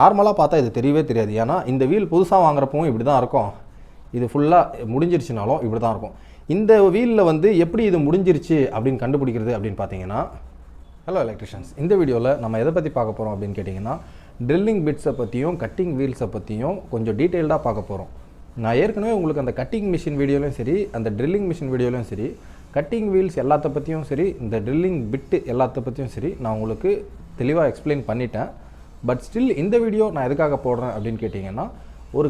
நார்மலாக பார்த்தா இது தெரியவே தெரியாது. ஏன்னா இந்த வீல் புதுசாக வாங்குறப்பவும் இப்படி தான் இருக்கும். இது ஃபுல்லாக முடிஞ்சிருச்சுனாலும் இப்படி தான் இருக்கும். இந்த வீலில் வந்து எப்படி இது முடிஞ்சிருச்சு அப்படின்னு கண்டுபிடிக்கிறது அப்படின்னு பார்த்தீங்கன்னா ஹலோ எலக்ட்ரிஷியன்ஸ் இந்த வீடியோவில் நம்ம எதை பற்றி பார்க்க போகிறோம் அப்படின்னு கேட்டிங்கன்னா ட்ரில்லிங் பிட்ஸை பற்றியும் கட்டிங் வீல்ஸை பற்றியும் கொஞ்சம் டீட்டெயில்டாக பார்க்க போகிறோம் நான் ஏற்கனவே உங்களுக்கு அந்த கட்டிங் மிஷின் வீடியோலையும் சரி அந்த ட்ரில்லிங் மிஷின் வீடியோலையும் சரி கட்டிங் வீல்ஸ் எல்லாத்த பற்றியும் சரி இந்த ட்ரில்லிங் பிட்டு எல்லாத்த பற்றியும் சரி நான் உங்களுக்கு தெளிவாக எக்ஸ்பிளைன் பண்ணிட்டேன். பட் ஸ்டில் இந்த வீடியோ நான் எதுக்காக போடுறேன் அப்படின்னு கேட்டிங்கன்னா ஒரு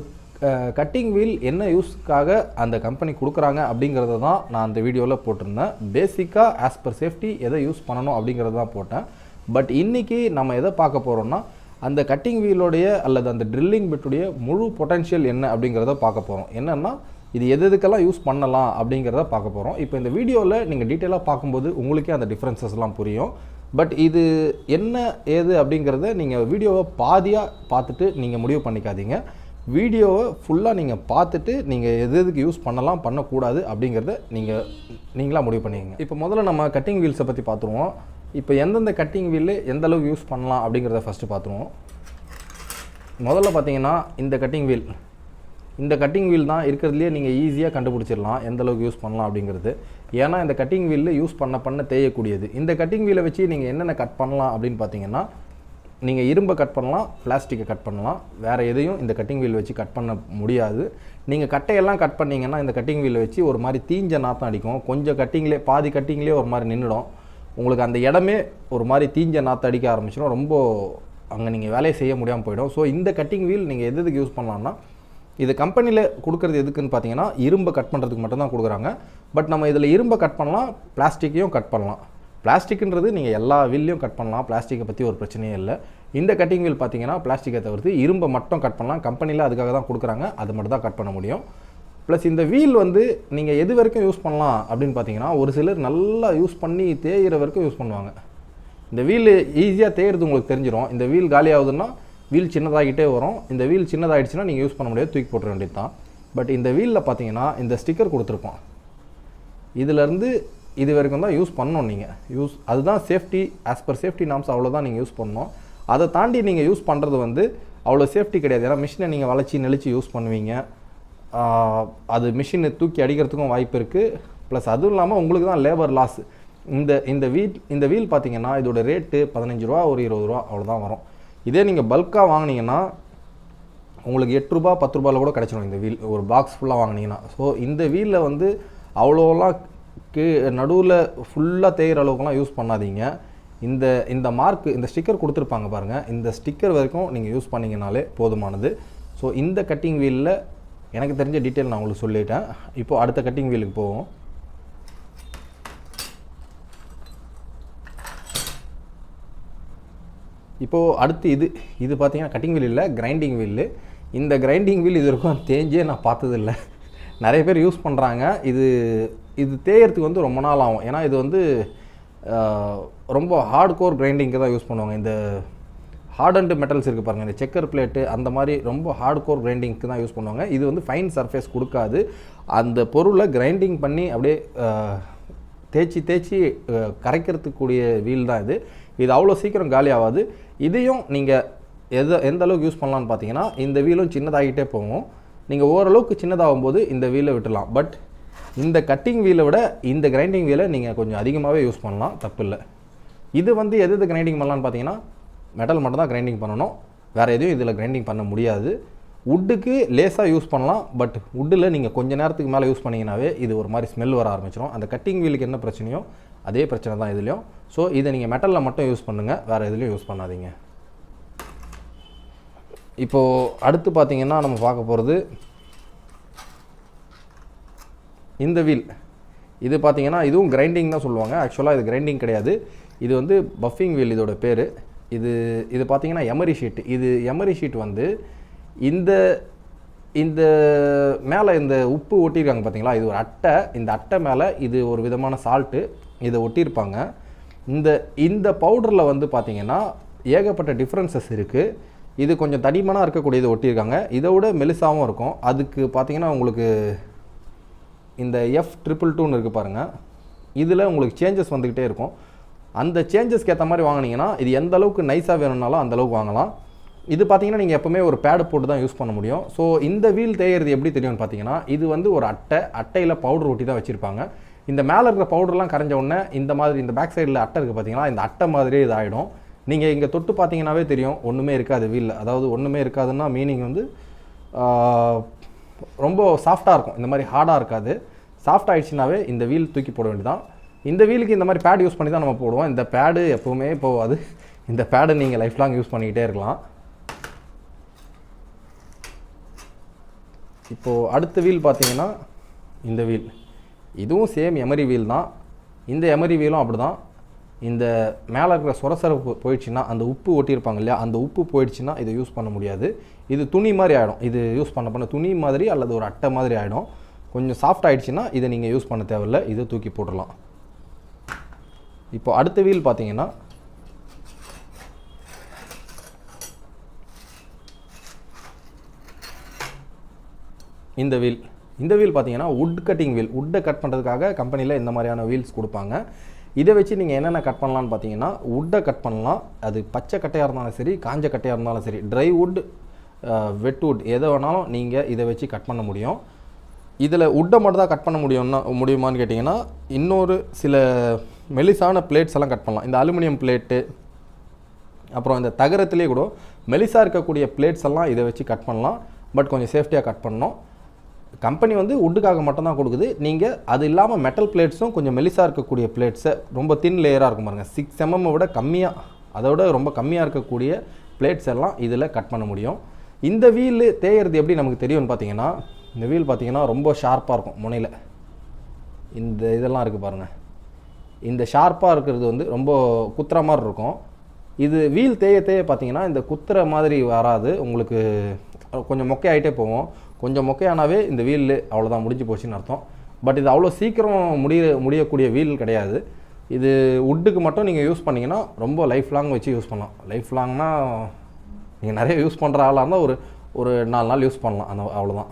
கட்டிங் வீல் என்ன யூஸ்க்காக அந்த கம்பெனி கொடுக்குறாங்க அப்படிங்கிறத தான் நான் அந்த வீடியோவில் போட்டிருந்தேன். பேசிக்காக ஆஸ் பர் சேஃப்டி எதை யூஸ் பண்ணணும் அப்படிங்கிறது தான் போட்டேன். பட் இன்றைக்கி நம்ம எதை பார்க்க போகிறோம்னா அந்த கட்டிங் வீலோடைய அல்லது அந்த ட்ரில்லிங் பிட்டுடைய முழு பொட்டன்ஷியல் என்ன அப்படிங்கிறத பார்க்க போகிறோம் என்னென்னா இது எது எதுக்கெல்லாம் யூஸ் பண்ணலாம் அப்படிங்கிறத பார்க்க போகிறோம் இப்போ இந்த வீடியோவில் நீங்கள் டீட்டெயிலாக பார்க்கும்போது உங்களுக்கே அந்த டிஃப்ரென்சஸ்லாம் புரியும். பட் இது என்ன ஏது அப்படிங்கிறத நீங்கள் வீடியோவை பாதியாக பார்த்துட்டு நீங்கள் முடிவு பண்ணிக்காதீங்க. வீடியோவை ஃபுல்லாக நீங்கள் பார்த்துட்டு நீங்கள் எது எதுக்கு யூஸ் பண்ணலாம் பண்ணக்கூடாது அப்படிங்கிறத நீங்கள் நீங்களாக முடிவு பண்ணிக்கங்க. இப்போ முதல்ல நம்ம கட்டிங் வீல்ஸை பற்றி பார்த்துருவோம். இப்போ எந்தெந்த கட்டிங் வீல் எந்த அளவுக்கு யூஸ் பண்ணலாம் அப்படிங்கிறத ஃபஸ்ட்டு பார்த்துருவோம். முதல்ல பார்த்தீங்கன்னா இந்த கட்டிங் வீல் இந்த கட்டிங் வீல் தான் இருக்கிறதுலையே நீங்கள் ஈஸியாக கண்டுபிடிச்சிடலாம். எந்த அளவுக்கு யூஸ் பண்ணலாம் அப்படிங்கிறது. ஏன்னா இந்த கட்டிங் வீலில் யூஸ் பண்ண பண்ண தேயக்கூடியது. இந்த கட்டிங் வீலை வச்சு நீங்கள் என்னென்ன கட் பண்ணலாம் அப்படின்னு பார்த்தீங்கன்னா நீங்கள் இரும்பை கட் பண்ணலாம் பிளாஸ்டிக்கை கட் பண்ணலாம். வேறு எதையும் இந்த கட்டிங் வீல் வச்சு கட் பண்ண முடியாது. நீங்கள் கட்டையெல்லாம் கட் பண்ணிங்கன்னா இந்த கட்டிங் வீலை வச்சு ஒரு மாதிரி தீஞ்ச நாத்தம் அடிக்கும். கொஞ்சம் கட்டிங்லேயே பாதி கட்டிங்லேயே ஒரு மாதிரி நின்றுடும் உங்களுக்கு அந்த இடமே ஒரு மாதிரி தீஞ்ச நாற்று அடிக்க ஆரம்பிச்சிடும். ரொம்ப அங்கே நீங்கள் வேலையை செய்ய முடியாமல் போயிடும். ஸோ இந்த கட்டிங் வீல் நீங்கள் எது எதுக்கு யூஸ் பண்ணலாம்னா இது கம்பெனியில் கொடுக்குறது எதுக்குன்னு பார்த்தீங்கன்னா இரும்பை கட் பண்ணுறதுக்கு மட்டும்தான் கொடுக்குறாங்க. பட் நம்ம இதில் இரும்பை கட் பண்ணலாம் பிளாஸ்டிக்கையும் கட் பண்ணலாம். பிளாஸ்டிக்ன்றது நீங்கள் எல்லா வீல்லையும் கட் பண்ணலாம் பிளாஸ்டிக்கை பற்றி ஒரு பிரச்சனையே இல்லை. இந்த கட்டிங் வீல் பார்த்தீங்கன்னா பிளாஸ்டிக்கை தவிர்த்து இரும்பை மட்டும் கட் பண்ணலாம். கம்பெனியில் அதுக்காக தான் கொடுக்குறாங்க அது மட்டும் தான் கட் பண்ண முடியும். ப்ளஸ் இந்த வீல் வந்து நீங்கள் எது வரைக்கும் யூஸ் பண்ணலாம் அப்படின்னு பார்த்தீங்கன்னா ஒரு சிலர் நல்லா யூஸ் பண்ணி தேயிற வரைக்கும் யூஸ் பண்ணுவாங்க. இந்த வீல் ஈஸியாக தேயிறது உங்களுக்கு தெரிஞ்சிடும் இந்த வீல் காலி ஆகுதுன்னா வீல் சின்னதாகிட்டே வரும். இந்த வீல் சின்னதாகிடுச்சுன்னா நீங்கள் யூஸ் பண்ண முடியாது. தூக்கி போட்டுற வேண்டியது தான் பட் இந்த வீலில் பார்த்தீங்கன்னா இந்த ஸ்டிக்கர் கொடுத்துருப்போம் இதிலேருந்து இது வரைக்கும் தான் யூஸ் பண்ணணும் நீங்கள் யூஸ் அதுதான் safety as per safety norms அவ்வளோதான் நீங்கள் யூஸ் பண்ணணும். அதை தாண்டி நீங்கள் யூஸ் பண்ணுறது வந்து அவ்வளோ சேஃப்டி கிடையாது. ஏன்னா மிஷினை நீங்கள் வளைச்சி நெளிச்சு யூஸ் பண்ணுவீங்க. அது மிஷினை தூக்கி அடிக்கிறதுக்கும் வாய்ப்பு இருக்குது ப்ளஸ் அதுவும் இல்லாமல் உங்களுக்கு தான் லேபர் லாஸ். இந்த இந்த வீல் இந்த வீல் பார்த்தீங்கன்னா இதோட ரேட்டு பதினஞ்சு ரூபா ஒரு இருபது ரூபா அவ்வளோதான் வரும். இதே நீங்கள் பல்காக வாங்குனீங்கன்னா உங்களுக்கு எட்டு ரூபா பத்து ரூபாயில் கூட கிடச்சிடும் இந்த வீல் ஒரு பாக்ஸ் ஃபுல்லாக வாங்குனீங்கன்னா. ஸோ இந்த வீலில் வந்து அவ்வளோலாம் கீ நடுவில் ஃபுல்லாக தேயிற அளவுக்குலாம் யூஸ் பண்ணாதீங்க. இந்த இந்த மார்க் இந்த ஸ்டிக்கர் கொடுத்துருப்பாங்க பாருங்கள் இந்த ஸ்டிக்கர் வரைக்கும் நீங்கள் யூஸ் பண்ணிங்கனாலே போதுமானது. ஸோ இந்த கட்டிங் வீலில் எனக்கு தெரிஞ்ச டீட்டெயில் நான் உங்களுக்கு சொல்லிட்டேன். இப்போது அடுத்த கட்டிங் வீலுக்கு போவோம். இப்போது அடுத்து இது இது பார்த்தீங்கன்னா கட்டிங் வீல் இல்லை கிரைண்டிங் வீல் இந்த கிரைண்டிங் வீல் இது வரைக்கும் தேஞ்சே நான் பார்த்ததில்ல. நிறைய பேர் யூஸ் பண்ணுறாங்க இது இது தேயறதுக்கு வந்து ரொம்ப நாள் ஆகும். ஏன்னா இது வந்து ரொம்ப ஹார்ட் கோர் கிரைண்டிங்க்கு தான் யூஸ் பண்ணுவாங்க. இந்த ஹார்ட் அண்ட் மெட்டல்ஸ் இருக்குது பாருங்கள் இந்த செக்கர் பிளேட்டு அந்த மாதிரி ரொம்ப ஹார்ட் கோர் கிரைண்டிங்க்கு தான் யூஸ் பண்ணுவாங்க. இது வந்து ஃபைன் சர்ஃபேஸ் கொடுக்காது. அந்த பொருளை கிரைண்டிங் பண்ணி அப்படியே தேய்ச்சி தேய்ச்சி கரைக்கிறதுக்கூடிய வீல் தான் இது. இது அவ்வளோ சீக்கிரம் காலி ஆகாது. இதையும் நீங்கள் எது எந்த அளவுக்கு யூஸ் பண்ணலான்னு பார்த்தீங்கன்னா இந்த வீலும் சின்னதாகிட்டே போகும். நீங்கள் ஓரளவுக்கு சின்னதாகும் போது இந்த வீலை விட்டுலாம் பட் இந்த கட்டிங் வீலை விட இந்த கிரைண்டிங் வீலை நீங்கள் கொஞ்சம் அதிகமாகவே யூஸ் பண்ணலாம். தப்பு இல்லை இது வந்து எது எது கிரைண்டிங் பண்ணலான்னு பார்த்தீங்கன்னா மெட்டல் மட்டும் தான் கிரைண்டிங் பண்ணணும். வேறு எதையும் இதில் கிரைண்டிங் பண்ண முடியாது. வுட்டுக்கு லேசாக யூஸ் பண்ணலாம் பட் வுட்டில் நீங்கள் கொஞ்ச நேரத்துக்கு மேலே யூஸ் பண்ணிங்கனாவே இது ஒரு மாதிரி ஸ்மெல் வர ஆரம்பிச்சிடும் அந்த கட்டிங் வீலுக்கு என்ன பிரச்சனையோ அதே பிரச்சனை தான் இதுலேயும். ஸோ இதை நீங்கள் மெட்டலில் மட்டும் யூஸ் பண்ணுங்கள் வேறு எதுலேயும் யூஸ் பண்ணாதீங்க. இப்போது அடுத்து பார்த்தீங்கன்னா நம்ம பார்க்க போகிறது இந்த வீல் இது பார்த்தீங்கன்னா இதுவும் கிரைண்டிங் தான் சொல்லுவாங்க. ஆக்சுவலாக இது கிரைண்டிங் கிடையாது. இது வந்து பஃபிங் வீல் இதோட பேர். இது இது பார்த்தீங்கன்னா எமரி ஷீட் இது எமரி ஷீட் வந்து இந்த இந்த மேலே இந்த உப்பு ஒட்டியிருக்காங்க பார்த்தீங்களா இது ஒரு அட்டை. இந்த அட்டை மேலே இது ஒரு விதமான சால்ட்டு இதை ஒட்டியிருப்பாங்க. இந்த இந்த பவுடரில் வந்து பார்த்தீங்கன்னா ஏகப்பட்ட டிஃப்ரென்சஸ் இருக்குது இது கொஞ்சம் தடிமனாக இருக்கக்கூடியது ஒட்டியிருக்காங்க. இதை விட மெலிசாகவும் இருக்கும். அதுக்கு பார்த்தீங்கன்னா உங்களுக்கு இந்த எஃப் ட்ரிபிள் டூன்னு இருக்குது பாருங்கள் இதில் உங்களுக்கு சேஞ்சஸ் வந்துக்கிட்டே இருக்கும். அந்த சேஞ்சஸ்க்கு ஏற்ற மாதிரி வாங்கினீங்கன்னா இது எந்த அளவுக்கு நைஸாக வேணும்னாலும் அந்த அளவுக்கு வாங்கலாம். இது பார்த்தீங்கன்னா நீங்கள் எப்போவுமே ஒரு பேடு போட்டு தான் யூஸ் பண்ண முடியும். ஸோ இந்த வீல் தேயறது எப்படி தெரியும்னு பார்த்தீங்கன்னா இது வந்து ஒரு அட்டை அட்டையில் பவுடர் ஒட்டி தான் வச்சுருப்பாங்க. இந்த மேலே இருக்கிற பவுடர்லாம் கரைஞ்ச உடனே இந்த மாதிரி இந்த பேக் சைடில் அட்டை இருக்குது பார்த்தீங்கன்னா இந்த அட்டை மாதிரியே இது ஆகிடும் நீங்கள் இங்கே தொட்டு பார்த்தீங்கன்னாவே தெரியும் ஒன்றுமே இருக்காது வீலில் அதாவது ஒன்றுமே இருக்காதுன்னா மீனிங் வந்து ரொம்ப சாஃப்டாக இருக்கும். இந்த மாதிரி ஹார்டாக இருக்காது. சாஃப்ட் ஆகிடுச்சினாவே இந்த வீல் தூக்கி போட வேண்டியதான் இந்த வீலுக்கு இந்த மாதிரி பேட் யூஸ் பண்ணி தான் நம்ம போடுவோம். இந்த பேடு எப்போவுமே போகாது இந்த பேடை நீங்கள் லைஃப் லாங் யூஸ் பண்ணிக்கிட்டே இருக்கலாம். இப்போது அடுத்த வீல் பார்த்தீங்கன்னா இந்த வீல். இதுவும் சேம் எமரி வீல் தான். இந்த எமரி வீலும் அப்படி தான் இந்த மேலே இருக்கிற சொரசரப்பு போயிடுச்சுன்னா அந்த உப்பு ஒட்டியிருப்பாங்க இல்லையா அந்த உப்பு போயிடுச்சுன்னா இதை யூஸ் பண்ண முடியாது. இது துணி மாதிரி ஆகிடும் இது யூஸ் பண்ண பண்ண துணி மாதிரி அல்லது ஒரு அட்டை மாதிரி ஆகிடும் கொஞ்சம் சாஃப்ட் ஆகிடுச்சின்னா இதை நீங்கள் யூஸ் பண்ண தேவையில்ல. இதை தூக்கி போட்டுடலாம். இப்போ அடுத்த வீல் பார்த்தீங்கன்னா இந்த வீல் இந்த வீல் பார்த்தீங்கன்னா வுட் கட்டிங் வீல் உட்டை கட் பண்ணுறதுக்காக கம்பெனியில் இந்த மாதிரியான வீல்ஸ் கொடுப்பாங்க. இதை வச்சு நீங்கள் என்னென்ன கட் பண்ணலாம்னு பார்த்தீங்கன்னா வுட்டை கட் பண்ணலாம். அது பச்சை கட்டையாக இருந்தாலும் சரி காஞ்ச கட்டையாக இருந்தாலும் சரி ட்ரை வுட் வெட் வுட் எதை வேணாலும் நீங்கள் இதை வச்சு கட் பண்ண முடியும். இதில் வுட்டை மட்டும் தான் கட் பண்ண முடியும்னா முடியுமான்னு கேட்டிங்கன்னா இன்னொரு சில மெலிசான பிளேட்ஸ் எல்லாம் கட் பண்ணலாம். இந்த அலுமினியம் பிளேட்டு அப்புறம் இந்த தகரத்துலேயே கூட மெலிசாக இருக்கக்கூடிய பிளேட்ஸ் எல்லாம் இதை வச்சு கட் பண்ணலாம். பட் கொஞ்சம் சேஃப்டியாக கட் பண்ணணும். கம்பெனி வந்து உட்டுக்காக மட்டும்தான் கொடுக்குது. நீங்கள் அது இல்லாமல் மெட்டல் பிளேட்ஸும் கொஞ்சம் மெலிசாக இருக்கக்கூடிய பிளேட்ஸை ரொம்ப தின் லேயராக இருக்கும் பாருங்கள் சிக்ஸ் எம்எம்மை விட கம்மியாக அதோட ரொம்ப கம்மியாக இருக்கக்கூடிய பிளேட்ஸ் எல்லாம் இதில் கட் பண்ண முடியும். இந்த வீல் தேயறது எப்படி நமக்கு தெரியும்னு பார்த்தீங்கன்னா இந்த வீல் பார்த்தீங்கன்னா ரொம்ப ஷார்ப்பாக இருக்கும் முனையில். இந்த இதெல்லாம் இருக்குது பாருங்கள் இந்த ஷார்ப்பாக இருக்கிறது வந்து ரொம்ப குத்துற மாதிரி இருக்கும். இது வீல் தேய தேய பார்த்தீங்கன்னா இந்த குத்துற மாதிரி வராது. உங்களுக்கு கொஞ்சம் மொக்கையாயிட்டே போகும். கொஞ்சம் மொக்கையானாவே இந்த வீல் அவ்வளோதான் முடிஞ்சு போச்சுன்னு அர்த்தம். பட் இது அவ்வளோ சீக்கிரம் முடிய முடியக்கூடிய வீல் கிடையாது. இது வுட்டுக்கு மட்டும் நீங்கள் யூஸ் பண்ணீங்கன்னா ரொம்ப லைஃப் லாங் வச்சு யூஸ் பண்ணலாம். லைஃப் லாங்னா நீங்கள் நிறைய யூஸ் பண்ணுற ஆளாக இருந்தால் ஒரு ஒரு நாலு நாள் யூஸ் பண்ணலாம். அந்த அவ்வளோதான்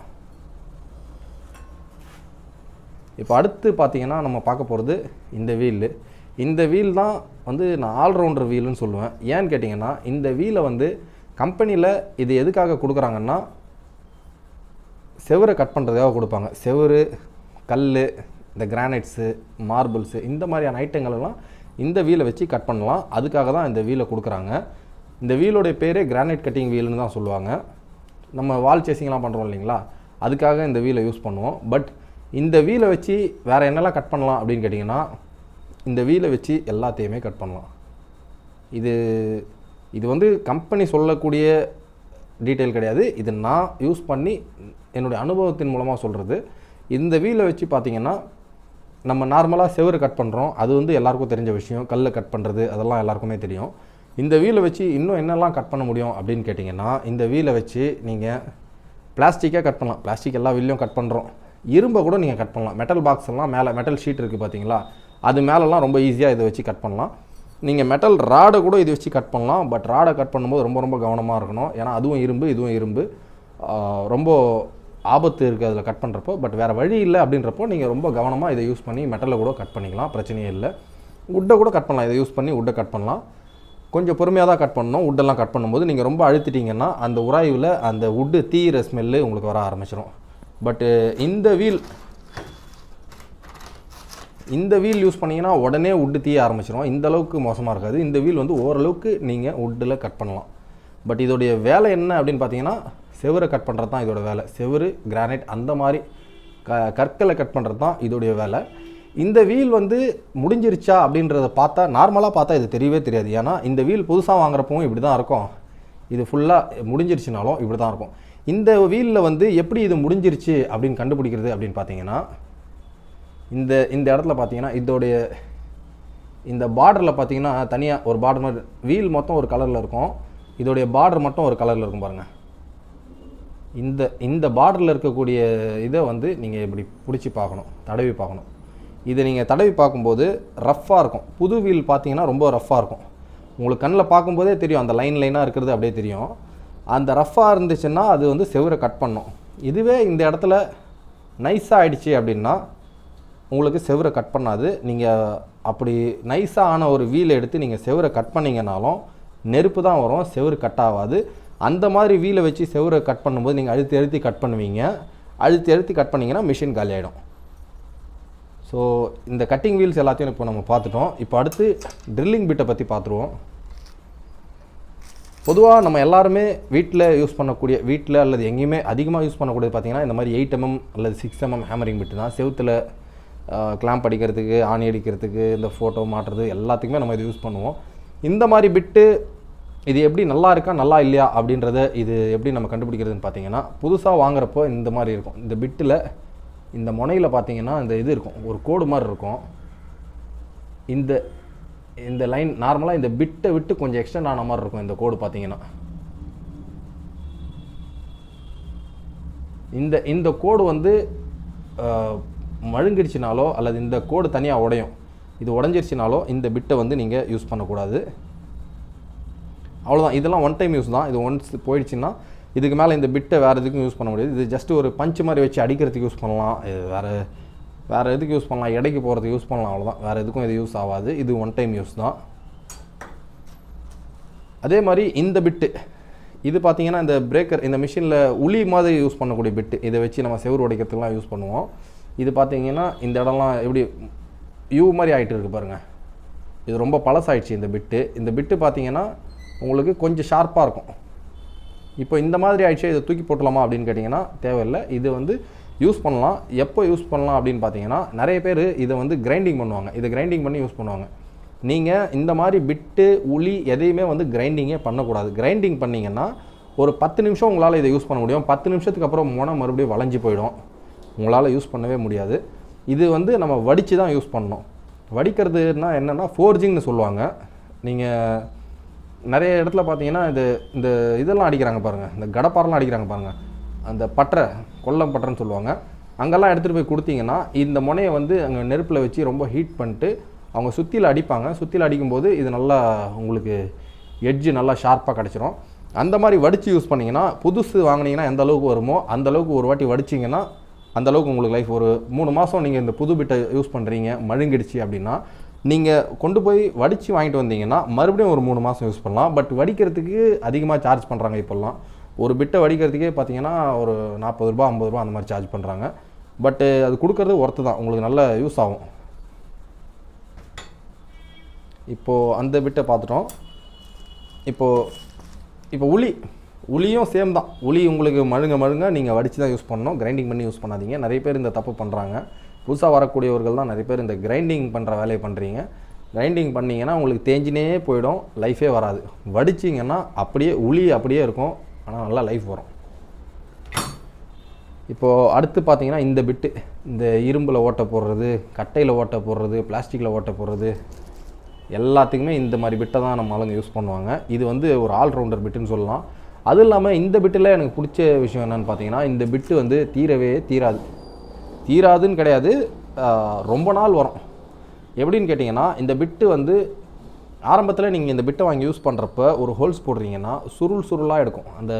இப்போ அடுத்து பார்த்தீங்கன்னா நம்ம பார்க்க போகிறது இந்த வீல் இந்த வீல் தான் வந்து நான் ஆல்ரவுண்டர் வீலுன்னு சொல்லுவேன். ஏன்னு கேட்டிங்கன்னா இந்த வீலை வந்து கம்பெனியில் இது எதுக்காக கொடுக்குறாங்கன்னா செவரை கட் பண்ணுறதுக்காக கொடுப்பாங்க. செவரு கல் இந்த கிரானைட்ஸு மார்பிள்ஸு இந்த மாதிரியான ஐட்டங்கள் எல்லாம் இந்த வீலை வச்சு கட் பண்ணலாம். அதுக்காக தான் இந்த வீலை கொடுக்குறாங்க. இந்த வீலோடைய பேரே கிரானைட் கட்டிங் வீல்னு தான் சொல்லுவாங்க. நம்ம வால் சேசிங்லாம் பண்ணுறோம் இல்லைங்களா? அதுக்காக இந்த வீலை யூஸ் பண்ணுவோம். பட் இந்த வீலை வச்சு வேறு என்னெல்லாம் கட் பண்ணலாம் அப்படின்னு கேட்டிங்கன்னா இந்த வீலை வச்சு எல்லாத்தையுமே கட் பண்ணலாம். இது இது வந்து கம்பெனி சொல்லக்கூடிய டீட்டெயில் கிடையாது. இது நான் யூஸ் பண்ணி என்னுடைய அனுபவத்தின் மூலமாக சொல்கிறது இந்த வீலை வச்சு பார்த்தீங்கன்னா நம்ம நார்மலாக செவரு கட் பண்ணுறோம் அது வந்து எல்லாருக்கும் தெரிஞ்ச விஷயம். கல்லை கட் பண்ணுறது அதெல்லாம் எல்லாருக்குமே தெரியும். இந்த வீலை வச்சு இன்னும் என்னெல்லாம் கட் பண்ண முடியும் அப்படின்னு கேட்டிங்கன்னா இந்த வீலை வச்சு நீங்கள் பிளாஸ்டிக்காக கட் பண்ணலாம். பிளாஸ்டிக் எல்லா வீல்லையும் கட் பண்ணுறோம் இரும்பை கூட நீங்கள் கட் பண்ணலாம். மெட்டல் பாக்ஸ் எல்லாம் மேலே மெட்டல் ஷீட் இருக்குது பார்த்தீங்களா அது மேலெலாம் ரொம்ப ஈஸியாக இதை வச்சு கட் பண்ணலாம். நீங்கள் மெட்டல் ராடை கூட இதை வச்சு கட் பண்ணலாம். பட் ராடை கட் பண்ணும்போது ரொம்ப ரொம்ப கவனமாக இருக்கணும். ஏன்னா அதுவும் இரும்பு இதுவும் இரும்பு. ரொம்ப ஆபத்து இருக்குது அதில் கட் பண்ணுறப்போ பட் வேறு வழி இல்லை அப்படின்றப்போ நீங்கள் ரொம்ப கவனமாக இதை யூஸ் பண்ணி மெட்டலில் கூட கட் பண்ணிக்கலாம். பிரச்சனையே இல்லை. உட்டை கூட கட் பண்ணலாம். இதை யூஸ் பண்ணி உட்டை கட் பண்ணலாம். கொஞ்சம் பொறுமையாக தான் கட் பண்ணணும். உட்டெல்லாம் கட் பண்ணும்போது நீங்கள் ரொம்ப அழுத்திட்டீங்கன்னா அந்த உராய்வில் அந்த உட்டு தீயிற ஸ்மெல்லு உங்களுக்கு வர ஆரம்பிச்சிடும் பட்டு இந்த வீல் இந்த வீல் யூஸ் பண்ணிங்கன்னா உடனே உட்டு தீய ஆரம்பிச்சிடும் இந்த அளவுக்கு மோசமாக இருக்காது. இந்த வீல் வந்து ஓரளவுக்கு நீங்கள் உட்டில் கட் பண்ணலாம். பட் இதோடைய வேலை என்ன அப்படின்னு பார்த்தீங்கன்னா செவரை கட் பண்ணுறது தான் இதோட வேலை. செவரு கிரானைட் அந்த மாதிரி க கற்களை கட் பண்ணுறது தான் இதோடைய வேலை. இந்த வீல் வந்து முடிஞ்சிருச்சா அப்படின்றத பார்த்தா நார்மலாக பார்த்தா இது தெரியவே தெரியாது. ஏன்னா இந்த வீல் புதுசாக வாங்குறப்பவும் இப்படி தான் இருக்கும். இது ஃபுல்லாக முடிஞ்சிருச்சுனாலும் இப்படி தான் இருக்கும். இந்த வீலில் வந்து எப்படி இது முடிஞ்சிருச்சு அப்படின்னு கண்டுபிடிக்கிறது அப்படின்னு பார்த்தீங்கன்னா இந்த இந்த இடத்துல பார்த்தீங்கன்னா இதோடைய இந்த பார்டரில் பார்த்தீங்கன்னா தனியாக ஒரு பார்டர் மாதிரி வீல் மொத்தம் ஒரு கலரில் இருக்கும். இதோடைய பார்டர் மட்டும் ஒரு கலரில் இருக்கும் பாருங்கள் இந்த இந்த பார்டரில் இருக்கக்கூடிய இதை வந்து நீங்கள் இப்படி பிடிச்சி பார்க்கணும் தடவி பார்க்கணும். இதை நீங்கள் தடவி பார்க்கும்போது ரஃப்பாக இருக்கும். புது வீல் பார்த்தீங்கன்னா ரொம்ப ரஃப்பாக இருக்கும். உங்களுக்கு கண்ணில் பார்க்கும்போதே தெரியும் அந்த லைன் லைனாக இருக்கிறது அப்படியே தெரியும். அந்த ரஃப்பாக இருந்துச்சுன்னா அது வந்து செவரை கட் பண்ணும். இதுவே இந்த இடத்துல நைஸாக ஆகிடுச்சி அப்படின்னா உங்களுக்கு செவரை கட் பண்ணாது. நீங்கள் அப்படி நைஸாக ஆன ஒரு வீலை எடுத்து நீங்கள் செவரை கட் பண்ணிங்கனாலும் நெருப்பு தான் வரும் செவரு கட் ஆகாது. அந்த மாதிரி வீலை வச்சு செவரை கட் பண்ணும்போது நீங்கள் அழுத்தி அழுத்தி கட் பண்ணுவீங்க. அழுத்தி அழுத்தி கட் பண்ணிங்கன்னா மிஷின் காலி ஸோ இந்த கட்டிங் வீல்ஸ் எல்லாத்தையும் இப்போ நம்ம பார்த்துட்டோம். இப்போ அடுத்து ட்ரில்லிங் பிட்டை பற்றி பார்த்துருவோம். பொதுவாக நம்ம எல்லாருமே வீட்டில் யூஸ் பண்ணக்கூடிய வீட்டில் அல்லது எங்கேயுமே அதிகமாக யூஸ் பண்ணக்கூடியது பார்த்தீங்கன்னா இந்த மாதிரி எயிட் எம்எம் அல்லது சிக்ஸ் எம்எம் ஹேமரிங் பிட்டு தான். செவத்தில் கிளாம்ப் அடிக்கிறதுக்கு ஆணி அடிக்கிறதுக்கு இந்த ஃபோட்டோ மாட்டுறது எல்லாத்துக்குமே நம்ம இது யூஸ் பண்ணுவோம். இந்த மாதிரி பிட்டு இது எப்படி நல்லா இருக்கா நல்லா இல்லையா அப்படின்றத இது எப்படி நம்ம கண்டுபிடிக்கிறதுன்னு பார்த்தீங்கன்னா புதுசாக வாங்குறப்போ இந்த மாதிரி இருக்கும். இந்த பிட்டில் இந்த முனையில் பார்த்தீங்கன்னா இந்த இது இருக்கும். ஒரு கோடு மாதிரி இருக்கும். இந்த இந்த லைன் நார்மலாக இந்த பிட்டை விட்டு கொஞ்சம் எக்ஸ்டெண்ட் ஆன மாதிரி இருக்கும் இந்த கோடு பார்த்தீங்கன்னா. இந்த இந்த கோடு வந்து மழுங்கிடுச்சினாலோ அல்லது இந்த கோடு தனியாக உடையும் இது உடஞ்சிருச்சினாலோ இந்த பிட்டை வந்து நீங்கள் யூஸ் பண்ணக்கூடாது. அவ்வளோதான் இதெல்லாம் ஒன் டைம் யூஸ் தான். இது ஒன்ஸ் போயிடுச்சுன்னா இதுக்கு மேலே இந்த பிட்டை வேறு எதுக்கும் யூஸ் பண்ண முடியாது. இது ஜஸ்ட் ஒரு பஞ்சு மாதிரி வச்சு அடிக்கிறதுக்கு யூஸ் பண்ணலாம். இது வேறு வேறு எதுக்கு யூஸ் பண்ணலாம்? இடைக்கு போகிறதுக்கு யூஸ் பண்ணலாம். அவ்வளோதான் வேறு எதுக்கும் இது யூஸ் ஆகாது. இது ஒன் டைம் யூஸ் தான். அதே மாதிரி இந்த பிட்டு. இது பார்த்தீங்கன்னா இந்த பிரேக்கர் இந்த மிஷினில் உளி மாதிரி யூஸ் பண்ணக்கூடிய பிட்டு. இதை வச்சு நம்ம செவுரு உடைக்கிறதுக்குலாம் யூஸ் பண்ணுவோம். இது பார்த்தீங்கன்னா இந்த இடம்லாம் எப்படி யூ மாதிரி ஆகிட்டு இருக்கு பாருங்கள் இது ரொம்ப பழசாயிடுச்சு இந்த பிட்டு இந்த பிட்டு பார்த்தீங்கன்னா உங்களுக்கு கொஞ்சம் ஷார்ப்பாக இருக்கும். இப்போ இந்த மாதிரி ஆயிடுச்சு இதை தூக்கி போட்டலாமா அப்படின்னு கேட்டிங்கன்னா தேவையில்லை. இது வந்து யூஸ் பண்ணலாம். எப்போ யூஸ் பண்ணலாம் அப்படின்னு பார்த்தீங்கன்னா நிறைய பேர் இதை வந்து கிரைண்டிங் பண்ணுவாங்க. இதை கிரைண்டிங் பண்ணி யூஸ் பண்ணுவாங்க. நீங்கள் இந்த மாதிரி பிட்டு உளி எதையுமே வந்து கிரைண்டிங்கே பண்ணக்கூடாது. கிரைண்டிங் பண்ணிங்கன்னா ஒரு பத்து நிமிஷம் உங்களால் இதை யூஸ் பண்ண முடியும். பத்து நிமிஷத்துக்கு அப்புறம் முனை மறுபடியும் வளைஞ்சு போயிடும். உங்களால் யூஸ் பண்ணவே முடியாது. இது வந்து நம்ம வடித்து தான் யூஸ் பண்ணோம் வடிக்கிறதுனா என்னென்னா ஃபோர்ஜிங்னு சொல்லுவாங்க. நீங்கள் நிறைய இடத்துல பார்த்தீங்கன்னா இது இந்த இதெல்லாம் அடிக்கிறாங்க பாருங்கள் இந்த கடப்பாரெலாம் அடிக்கிறாங்க பாருங்கள் அந்த பட்டறை கொல்லம் பட்டறைன்னு சொல்லுவாங்க. அங்கெல்லாம் எடுத்துகிட்டு போய் கொடுத்தீங்கன்னா இந்த முனையை வந்து அங்கே நெருப்பில் வச்சு ரொம்ப ஹீட் பண்ணிட்டு அவங்க சுற்றியில் அடிப்பாங்க. சுற்றியில் அடிக்கும்போது இது நல்லா உங்களுக்கு எட்ஜு நல்லா ஷார்ப்பாக கிடச்சிரும். அந்த மாதிரி வடித்து யூஸ் பண்ணிங்கன்னா புதுசு வாங்கினீங்கன்னா எந்த அளவுக்கு வருமோ அந்த அளவுக்கு ஒரு வாட்டி வடிச்சிங்கன்னா அந்த அளவுக்கு உங்களுக்கு லைஃப் ஒரு மூணு மாதம் நீங்கள் இந்த புது பிட்டை யூஸ் பண்ணுறீங்க மழுங்கிடுச்சு அப்படின்னா நீங்கள் கொண்டு போய் வடித்து வாங்கிட்டு வந்தீங்கன்னா மறுபடியும் ஒரு மூணு மாதம் யூஸ் பண்ணலாம். பட் வடிக்கிறதுக்கு அதிகமாக சார்ஜ் பண்ணுறாங்க இப்போல்லாம். ஒரு பிட்டை வடிக்கிறதுக்கே பார்த்தீங்கன்னா ஒரு நாற்பது ரூபா ஐம்பது ரூபா அந்த மாதிரி சார்ஜ் பண்ணுறாங்க பட்டு அது கொடுக்கறது ஒர்த்து தான். உங்களுக்கு நல்ல யூஸ் ஆகும். இப்போது அந்த பிட்டை பார்த்துட்டோம் இப்போது இப்போ உளி. உளியும் சேம் தான். உளி உங்களுக்கு மழுங்க மழுங்க நீங்கள் வடித்து தான் யூஸ் பண்ணணும். கிரைண்டிங் பண்ணி யூஸ் பண்ணாதீங்க. நிறைய பேர் இந்த தப்பு பண்ணுறாங்க புதுசாக வரக்கூடியவர்கள் தான் நிறைய பேர் இந்த கிரைண்டிங் பண்ணுற வேலையை பண்ணுறீங்க கிரைண்டிங் பண்ணிங்கன்னா உங்களுக்கு தேஞ்சினே போயிடும். லைஃபே வராது. வடிச்சிங்கன்னா அப்படியே உளி அப்படியே இருக்கும். ஆனால் நல்லா லைஃப் வரும். இப்போது அடுத்து பார்த்தீங்கன்னா இந்த பிட்டு இந்த இரும்பில் ஓட்டை போடுறது கட்டையில் ஓட்டை போடுறது பிளாஸ்டிக்கில் ஓட்டை போடுறது எல்லாத்துக்குமே இந்த மாதிரி பிட்டை தான் நம்ம ஆளுங்க யூஸ் பண்ணுவாங்க. இது வந்து ஒரு ஆல்ரவுண்டர் பிட்டுன்னு சொல்லலாம். அதுவும் இல்லாமல் இந்த பிட்டில் எனக்கு பிடிச்ச விஷயம் என்னென்னு பார்த்தீங்கன்னா இந்த பிட்டு வந்து தீரவே தீராது. தீராதுன்னு கிடையாது. ரொம்ப நாள் வரும். எப்படின்னு கேட்டிங்கன்னா இந்த பிட்டு வந்து ஆரம்பத்தில் நீங்கள் இந்த பிட்டை வாங்கி யூஸ் பண்ணுறப்ப ஒரு ஹோல்ஸ் போடுறீங்கன்னா சுருள் சுருளாக எடுக்கும். அந்த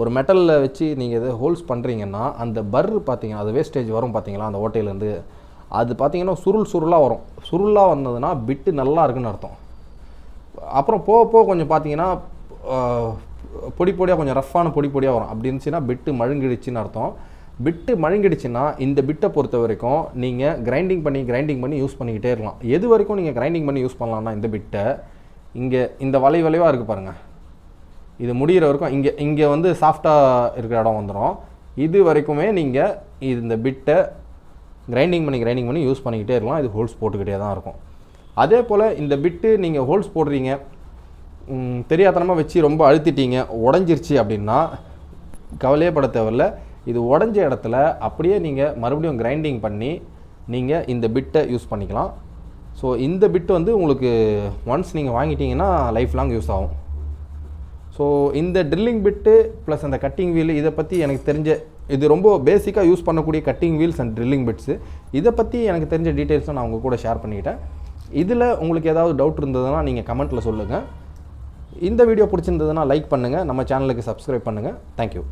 ஒரு மெட்டலில் வச்சு நீங்கள் எது ஹோல்ஸ் பண்ணுறீங்கன்னா அந்த பர் பார்த்தீங்கன்னா அது வேஸ்டேஜ் வரும் பார்த்தீங்களா அந்த ஓட்டையிலேருந்து. அது பார்த்தீங்கன்னா சுருள் சுருளாக வரும். சுருளாக வந்ததுன்னா பிட்டு நல்லா இருக்குன்னு அர்த்தம். அப்புறம் போக போக கொஞ்சம் பார்த்தீங்கன்னா பொடி பொடியாக கொஞ்சம் ரஃப்பான பொடி பொடியாக வரும். அப்படி இருந்துச்சுன்னா பிட்டு மழுங்கிடுச்சின்னு அர்த்தம். பிட்டு மழுங்கிடுச்சுன்னா இந்த பிட்டை பொறுத்த வரைக்கும் நீங்கள் கிரைண்டிங் பண்ணி கிரைண்டிங் பண்ணி யூஸ் பண்ணிக்கிட்டே இருக்கலாம். எது வரைக்கும் நீங்கள் கிரைண்டிங் பண்ணி யூஸ் பண்ணலாம்னா இந்த பிட்டை இங்கே இந்த வளை வளைவாக இருக்குது பாருங்கள் இது முடிகிற வரைக்கும் இங்கே இங்கே வந்து சாஃப்டாக இருக்கிற இடம் வந்துடும் இது வரைக்குமே நீங்கள் இந்த பிட்டை கிரைண்டிங் பண்ணி கிரைண்டிங் பண்ணி யூஸ் பண்ணிக்கிட்டே இருக்கலாம். இது ஹோல்ஸ் போட்டுக்கிட்டே தான் இருக்கும். அதே போல் இந்த பிட்டு நீங்கள் ஹோல்ஸ் போடுறீங்க தெரியாதனமாக தெரியாத்தனமாக வச்சு ரொம்ப அழுத்திட்டீங்க. உடஞ்சிருச்சு அப்படின்னா கவலையே பட தேவையில்ல. இது உடஞ்ச இடத்துல அப்படியே நீங்கள் மறுபடியும் கிரைண்டிங் பண்ணி நீங்கள் இந்த பிட்டை யூஸ் பண்ணிக்கலாம். ஸோ இந்த பிட்டு வந்து உங்களுக்கு ஒன்ஸ் நீங்கள் வாங்கிட்டீங்கன்னா லைஃப் லாங் யூஸ் ஆகும். ஸோ இந்த ட்ரில்லிங் பிட்டு ப்ளஸ் அந்த கட்டிங் வீல் இதை பற்றி எனக்கு தெரிஞ்ச இது ரொம்ப பேசிக்காக யூஸ் பண்ணக்கூடிய cutting wheels and drilling bits இதை பற்றி எனக்கு தெரிஞ்ச டீட்டெயில்ஸும் நான் உங்கள் கூட ஷேர் பண்ணிக்கிட்டேன். இதில் உங்களுக்கு ஏதாவது டவுட் இருந்ததுன்னா நீங்கள் கமெண்ட்டில் சொல்லுங்கள் இந்த வீடியோ பிடிச்சிருந்ததுன்னா லைக் பண்ணுங்கள் நம்ம சேனலுக்கு சப்ஸ்கிரைப் பண்ணுங்கள் தேங்க்யூ